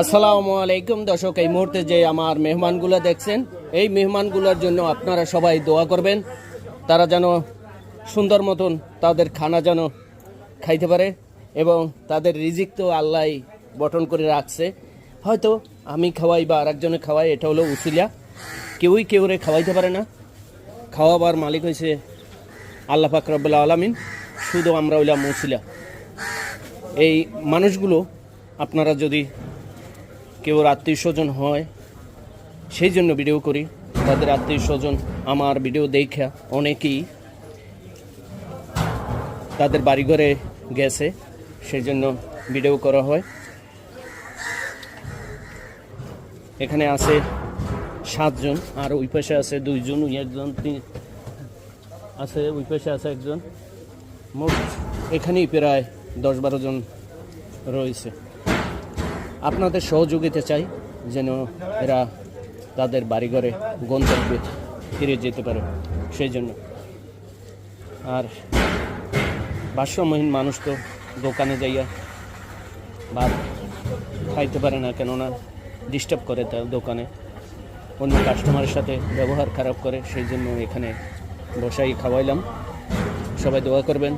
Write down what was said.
আসসালামু আলাইকুম দর্শক, এই মুহূর্তে যে আমার মেহমানগুলো দেখছেন, এই মেহমানগুলোর জন্য আপনারা সবাই দোয়া করবেন। তারা যেন সুন্দর মতন তাদের খানা যেন খাইতে পারে এবং তাদের রিজিক তো আল্লাহ বটন করে রাখছে। হয়তো আমি খাওয়াই বা আরেকজনে খাওয়াই এটা হলো উসিলা কেউই কেউরে খাওয়াইতে পারে না। খাওয়াবার মালিক হয়েছে আল্লাহ পাক রব্বুল আলমিন। শুধু আমরা হইলাম উসিলা এই মানুষগুলো আপনারা যদি কেউ আত্মীয় স্বজন হয়, সেই জন্য ভিডিও করি। তাদের আত্মীয় স্বজন আমার ভিডিও দেখা অনেকেই তাদের বাড়িঘরে গেছে, সেই জন্য ভিডিও করা হয়। এখানে আছে সাতজন, আর ওই পাশে আছে দুইজন, ওই একজন তিন- আছে, ওই পাশে আছে একজন। মোট এখানেই প্রায় দশ বারো জন রয়েছে। আপনাদের সহযোগিতা চাই যেন এরা তাদের বাড়িঘরে গন্তব্যে ফিরে যেতে পারে, সেই জন্য। আর ভাষ্যমহীন মানুষ তো দোকানে যাইয়া ভাত খাইতে পারে না, কেননা ডিস্টার্ব করে তার দোকানে। অন্য কাস্টমারের সাথে ব্যবহার খারাপ করে, সেই জন্য এখানে বসাই খাওয়াইলাম। সবাই দোয়া করবেন।